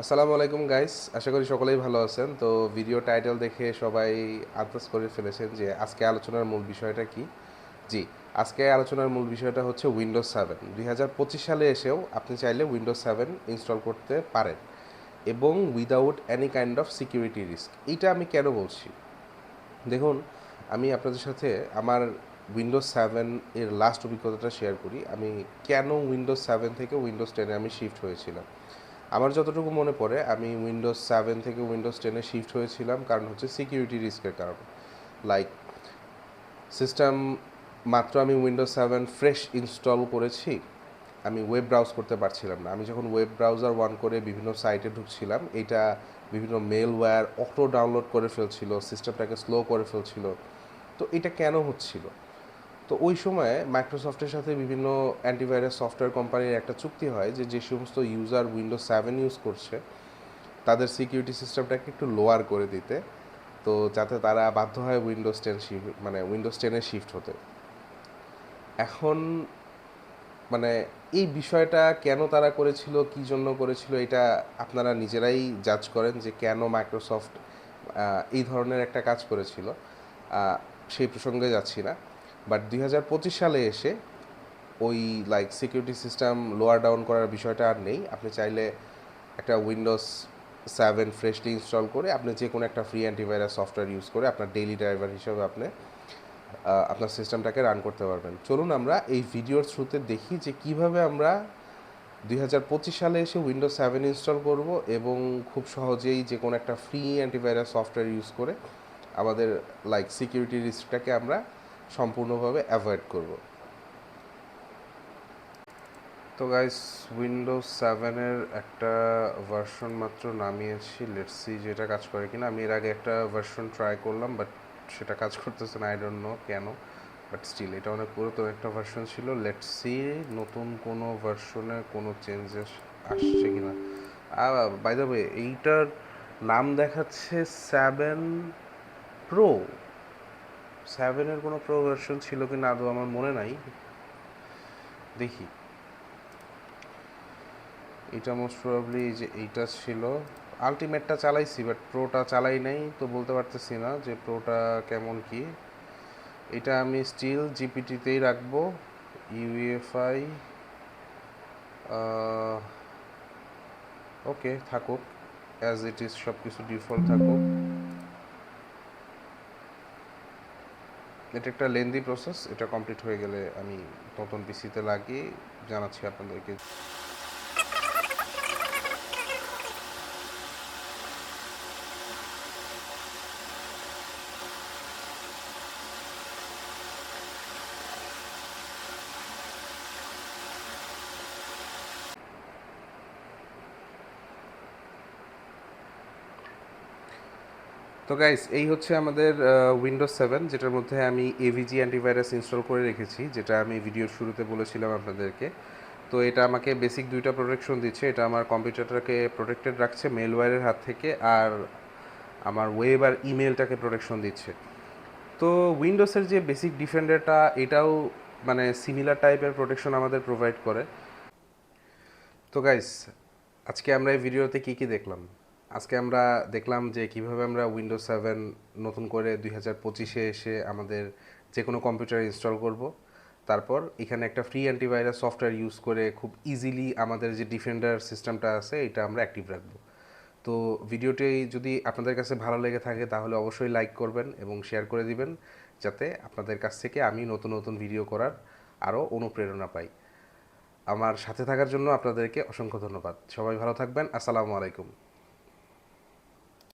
আসসালামু আলাইকুম গাইস আশা করি সকলেই ভালো আছেন। তো ভিডিও টাইটেল দেখে সবাই আন্দাজ করে ফেলেছেন যে আজকে আলোচনার মূল বিষয়টা কি। জি, আজকে আলোচনার মূল বিষয়টা হচ্ছে উইন্ডোজ সেভেন দুই হাজার পঁচিশ সালে এসেও আপনি চাইলে উইন্ডোজ সেভেন ইনস্টল করতে পারেন এবং without any kind of security risk এইটা আমি কেন বলছি? দেখুন, আমি আপনাদের সাথে আমার উইন্ডোজ সেভেন এর লাস্ট অভিজ্ঞতাটা শেয়ার করি। আমি কেন উইন্ডোজ সেভেন থেকে উইন্ডোজ টেনে আমি শিফট হয়েছিলাম? আমার যতটুকু মনে পড়ে, আমি উইন্ডোজ সেভেন থেকে উইন্ডোজ টেনে শিফট হয়েছিলাম কারণ হচ্ছে সিকিউরিটি রিস্কের কারণে। লাইক সিস্টেম মাত্র আমি উইন্ডোজ সেভেন ফ্রেশ ইনস্টল করেছি, আমি ওয়েব ব্রাউজ করতে পারছিলাম না। আমি যখন ওয়েব ব্রাউজার ওয়ান করে বিভিন্ন সাইটে ঢুকছিলাম, এটা বিভিন্ন মেল ওয়্যার অটো ডাউনলোড করে ফেলছিল সিস্টেমটাকে স্লো করে ফেলছিল। তো এটা কেন হচ্ছিল? তো ওই সময়ে মাইক্রোসফটের সাথে বিভিন্ন অ্যান্টিভাইরাস সফটওয়্যার কোম্পানির একটা চুক্তি হয় যে যে সমস্ত ইউজার উইন্ডোজ সেভেন ইউজ করছে, তাদের সিকিউরিটি সিস্টেমটাকে একটু লোয়ার করে দিতে, তো যাতে তারা বাধ্য হয় উইন্ডোজ টেন শিফট মানে উইন্ডোজ টেনে শিফট হতে। এখন মানে এই বিষয়টা কেন তারা করেছিল, কি জন্য করেছিল, এটা আপনারা নিজেরাই জাজ করেন যে, কেন মাইক্রোসফট এই ধরনের একটা কাজ করেছিল। সেই প্রসঙ্গে যাচ্ছি না। বাট দুই হাজার পঁচিশ সালে এসে ওই like security system lower down করার বিষয়টা আর নেই। আপনি চাইলে একটা উইন্ডোজ সেভেন ফ্রেশলি ইনস্টল করে আপনি যে কোনো একটা ফ্রি অ্যান্টিভাইরাস সফটওয়্যার ইউজ করে আপনার ডেইলি ড্রাইভার হিসেবে আপনি আপনার সিস্টেমটাকে রান করতে পারবেন। চলুন আমরা এই ভিডিওর থ্রুতে দেখি যে কীভাবে আমরা দুই হাজার পঁচিশ সালে এসে উইন্ডোজ সেভেন ইনস্টল করব এবং খুব সহজেই যে কোনো একটা ফ্রি অ্যান্টিভাইরাস সফটওয়্যার ইউজ করে আমাদের লাইক সিকিউরিটি রিস্কটাকে আমরা সম্পূর্ণভাবে অ্যাভয়েড করব। তো গাইস উইন্ডোজ সেভেনের একটা ভার্সন মাত্র নামিয়েছি। লেটসি যেটা কাজ করে কিনা। আমি এর আগে একটা ভার্সন ট্রাই করলাম বাট সেটা কাজ করতেছে না। আই ডোন্ট নো কেন বাট স্টিল এটা অনেক পুরাতন একটা ভার্সন ছিল। লেটসি নতুন কোনো ভার্সনে কোনো চেঞ্জেস আসছে কিনা। বাই দ্য ওয়ে এইটার নাম দেখাচ্ছে সেভেন প্রো সেভেনের কোনো প্রো ভার্সন ছিল কি না আদৌ আমার মনে নাই। দেখি। এটা মোস্ট প্রবাবলি যে এইটা ছিল। আলটিমেটটা চালাইছি বাট প্রোটা চালাই নাই, তো বলতে পারতেছি না যে প্রোটা কেমন কি। এটা আমি স্টিল জিপিটিতেই রাখব। ইউএফআই ওকে থাকুক। অ্যাজ ইট ইজ সব কিছু ডিফল্ট থাকুক। এটা একটা লেন্দি প্রসেস এটা কমপ্লিট হয়ে গেলে আমি নতুন পিসিতে লাগিয়ে জানাচ্ছি আপনাদেরকে। তো গাইস এই হচ্ছে আমাদের উইন্ডোজ সেভেন যেটার মধ্যে আমি এভিজি অ্যান্টিভাইরাস ইনস্টল করে রেখেছি, যেটা আমি ভিডিওর শুরুতে বলেছিলাম আপনাদেরকে। তো এটা আমাকে বেসিক দুইটা প্রোটেকশন দিচ্ছে, এটা আমার কম্পিউটারটাকে প্রোটেক্টেড রাখছে মেলওয়্যারের হাত থেকে, আর আমার ওয়েব আর ইমেলটাকে প্রোটেকশন দিচ্ছে। তো উইন্ডোজের যে বেসিক ডিফেন্ডারটা এটাও মানে সিমিলার টাইপের প্রোটেকশন আমাদের প্রোভাইড করে। তো গাইস আজকে আমরা এই ভিডিওতে কী কী দেখলাম? আজকে আমরা দেখলাম যে কীভাবে আমরা উইন্ডোজ সেভেন নতুন করে দুই হাজার পঁচিশে এসে আমাদের যে কোনো কম্পিউটার ইনস্টল করব। তারপর এখানে একটা ফ্রি অ্যান্টিভাইরাস সফটওয়্যার ইউজ করে খুব ইজিলি আমাদের যে ডিফেন্ডার সিস্টেমটা আছে, এটা আমরা অ্যাক্টিভ রাখব। তো ভিডিওটি যদি আপনাদের কাছে ভালো লেগে থাকে, তাহলে অবশ্যই লাইক করবেন এবং শেয়ার করে দিবেন, যাতে আপনাদের কাছ থেকে আমি নতুন নতুন ভিডিও করার আরও অনুপ্রেরণা পাই। আমার সাথে থাকার জন্য আপনাদেরকে অসংখ্য ধন্যবাদ। সবাই ভালো থাকবেন। আসসালামু আলাইকুম।